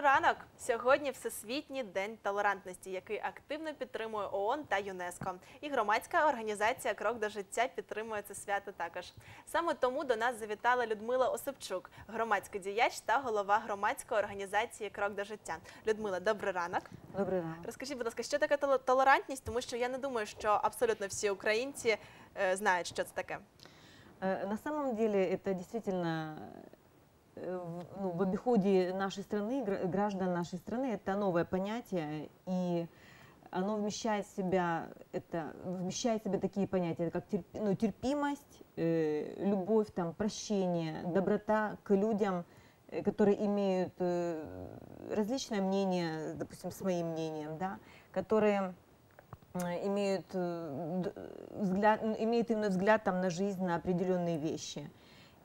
Добрий ранок! Сьогодні Всесвітній день толерантності, який активно підтримує ООН та ЮНЕСКО. І громадська організація Крок до життя підтримує це свято також. Саме тому до нас завітала Людмила Осипчук, громадський діяч та голова громадської організації Крок до життя. Людмила, добрий ранок. Добрий ранок. Розкажіть, будь ласка, що таке толе- толерантність? Тому що я не думаю, що абсолютно всі українці е, знають, що це таке. Э, На самом деле это действительно э, в- ну, в обиходе нашей страны, гра- граждан нашей страны, это новое понятие, и оно вмещает в себя, это, вмещает в себя такие понятия, как терп- ну, терпимость, э, любовь, там, прощение, доброта к людям, э, которые имеют э, различное мнение, допустим, с моим мнением, да, которые э, имеют, э, взгляд, имеют именно взгляд там, на жизнь, на определенные вещи. Э,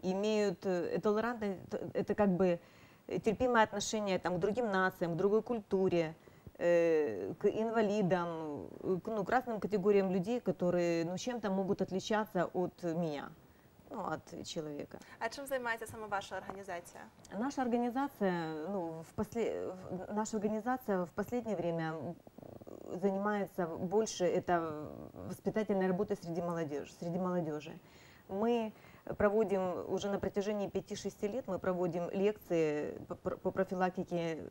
толерантность, т- это как бы э, терпимое отношение там, к другим нациям, к другой культуре, э, к инвалидам, э, к, ну, к разным категориям людей, которые ну, чем-то могут отличаться от меня, ну, от человека. А чим займається саме ваша організація? Наша организация, ну, в после... в- наша организация в последнее время м, занимается больше это воспитательной работой среди молодежи. Среди молодежи. Мы проводим уже на протяжении 5-6 лет мы проводим лекции по, пр- по профилактике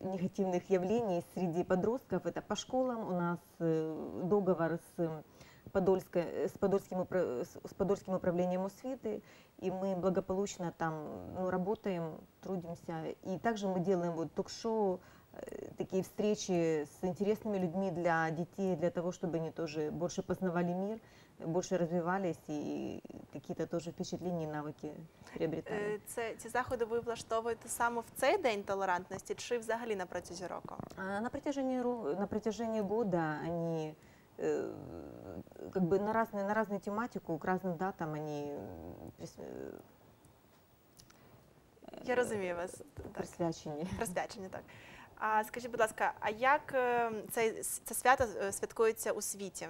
негативных явлений среди подростков. Это по школам у нас э, договор с Подольской, с, Подольским, с Подольским управлением УСВИТы, и мы благополучно там ну, работаем, трудимся. И также мы делаем вот ток-шоу, э, такие встречи с интересными людьми для детей, для того, чтобы они тоже больше познавали мир, больше развивались и какие-то тоже впечатления и навыки приобретали. Е, Це ці заходи ви влаштовуєте саме в цей день толерантності, чи взагалі на протязі року? А На протяжении, ро- на протяжении года они э, как бы на разные, на разную тематику, к разным датам они м, прис- э, Я розумію вас. Так. присвячені. Присвячені, так. А скажіть, будь ласка, а як е, це, це свято е, святкується у світі?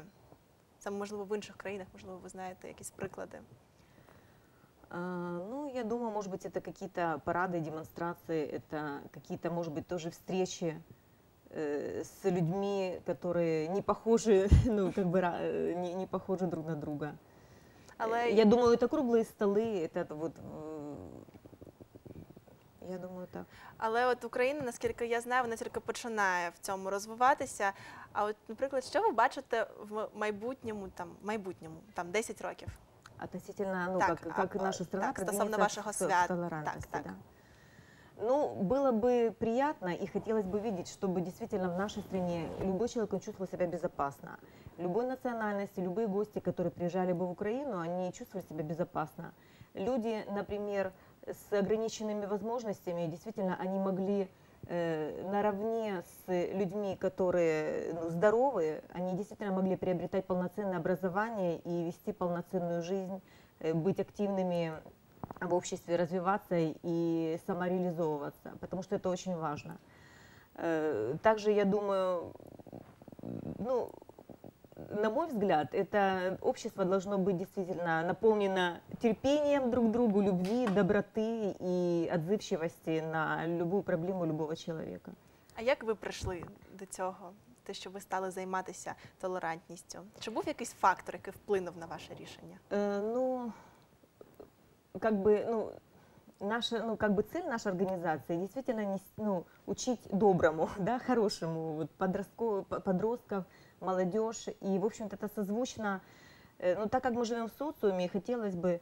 Саме можливо в інших країнах, можливо, ви знаєте якісь приклади. А, Ну, я думаю, может быть, это какие-то парады, демонстрации, это какие-то, может быть, тоже встречи э, с людьми, которые не похожи, ну, как бы, ра- э, не, не похожи друг на друга. Але Я думаю, это круглые столы, это вот, э, я думаю, так. Але от Україна, наскільки я знаю, вона тільки починає в цьому розвиватися. А от, наприклад, що ви бачите в майбутньому, там майбутньому, там 10 років? Относительно, ну, Так, как, а, как наша страна так, стосовно продвинется вашего в, в свята. толерантности, Так, так. да. Ну, было бы приятно и хотелось бы видеть, чтобы действительно в нашей стране любой человек он чувствовал себя безопасно. Любой национальности, любые гости, которые приезжали бы в Украину, они чувствовали себя безопасно. Люди, например, с ограниченными возможностями, действительно, они могли э, наравне с людьми, которые ну, здоровые, они действительно могли приобретать полноценное образование и вести полноценную жизнь, э, быть активными в обществе, развиваться и самореализовываться, потому что это очень важно. Э, Также, я думаю, ну, на мой взгляд, это общество должно быть действительно наполнено терпением друг к другу, любви, доброты и отзывчивости на любую проблему любого человека. А як ви прийшли до цього? Те, що ви стали займатися толерантністю? Чи був якийсь фактор, який вплинув на ваше рішення? Э, ну, как бы, ну, наша, ну, как бы цель нашей организации действительно нес- ну, учить доброму, да, хорошему, вот, подростко- по- подростков, молодежь. И, в общем-то, это созвучно, э, ну, так как мы живем в социуме, хотелось бы,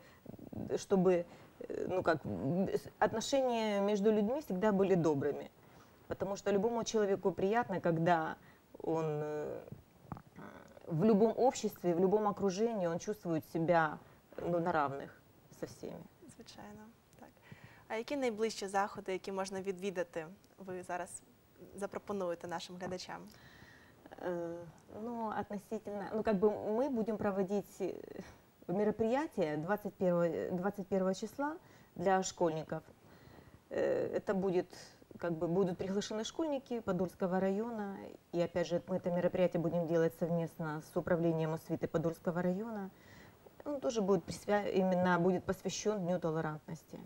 э, чтобы, э, ну, как, м, с- отношения между людьми всегда были добрыми. Потому что любому человеку приятно, когда он э, в любом обществе, в любом окружении он чувствует себя ну, на равных со всеми. Звичайно, так. А які найближчі заходи, які можна відвідати, ви зараз запропонуєте нашим глядачам? Э, Ну, относительно, ну, как бы мы будем проводить э, мероприятие 21, 21 числа для школьников. Э, Это будет, как бы, будут приглашены школьники Подольского района. И, опять же, мы это мероприятие будем делать совместно с управлением освиты Подольского района. Он тоже будет, именно будет посвящен Дню толерантности.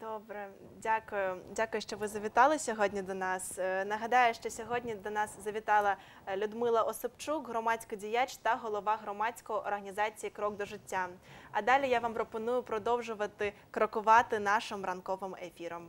Добре, дякую. Дякую, що ви завітали сьогодні до нас. Е, Нагадаю, що сьогодні до нас завітала е, Людмила Осипчук, громадський діяч та голова громадської організації Крок до життя. А далі я вам пропоную продовжувати крокувати нашим ранковим ефіром.